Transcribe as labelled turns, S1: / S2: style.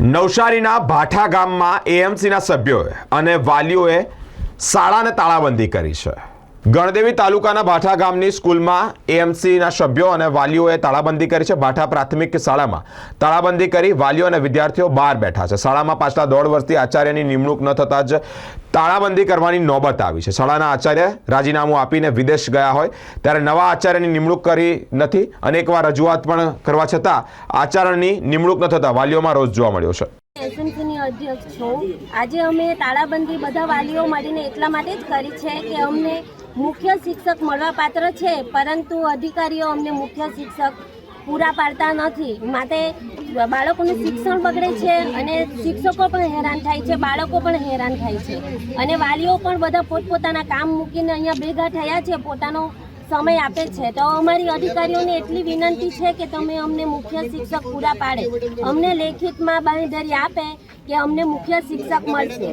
S1: નવસારીના ભાઠા ગામમાં એએમસીના સભ્યોએ અને વાલીઓએ શાળાને તાળાબંધી કરી છે. ગણદેવી તાલુકાના ભાઠા ગામની સ્કૂલમાં એએમસીના સભ્યો અને વાલીઓએ તાળાબંધી કરી છે. ભાઠા પ્રાથમિક શાળામાં તાળાબંધી કરી વાલીઓ અને વિદ્યાર્થીઓ બહાર બેઠા છે. શાળામાં પાછલા દોઢ વર્ષથી આચાર્યની નિમણૂક ન થતાં જ તાળાબંધી કરવાની નોબત આવી છે. શાળાના આચાર્ય રાજીનામું આપીને વિદેશ ગયા હોય ત્યારે નવા આચાર્યની નિમણૂક કરી નથી. અનેકવાર રજૂઆત પણ કરવા છતાં આચાર્યની નિમણૂક ન થતાં વાલીઓમાં રોષ જોવા મળ્યો છે.
S2: એસએમસીની અધ્યક્ષ છું. આજે અમે તાળાબંધી બધા વાલીઓ મળીને એટલા માટે જ કરી છે કે અમને મુખ્ય શિક્ષક મળવા પાત્ર છે, પરંતુ અધિકારીઓ અમને મુખ્ય શિક્ષક પૂરા પાડતા નથી. માટે બાળકોનું શિક્ષણ બગડે છે અને શિક્ષકો પણ હેરાન થાય છે, બાળકો પણ હેરાન થાય છે. અને વાલીઓ પણ બધા પોતપોતાના કામ મૂકીને અહીંયા ભેગા થયા છે, પોતાનો સમય આપે છે. તો અમારી અધિકારીઓને એટલી વિનંતી છે કે તમે અમને મુખ્ય શિક્ષક પૂરા પાડે. અમને લેખિતમાં બાંહેધરી આપે કે અમને મુખ્ય શિક્ષક મળશે.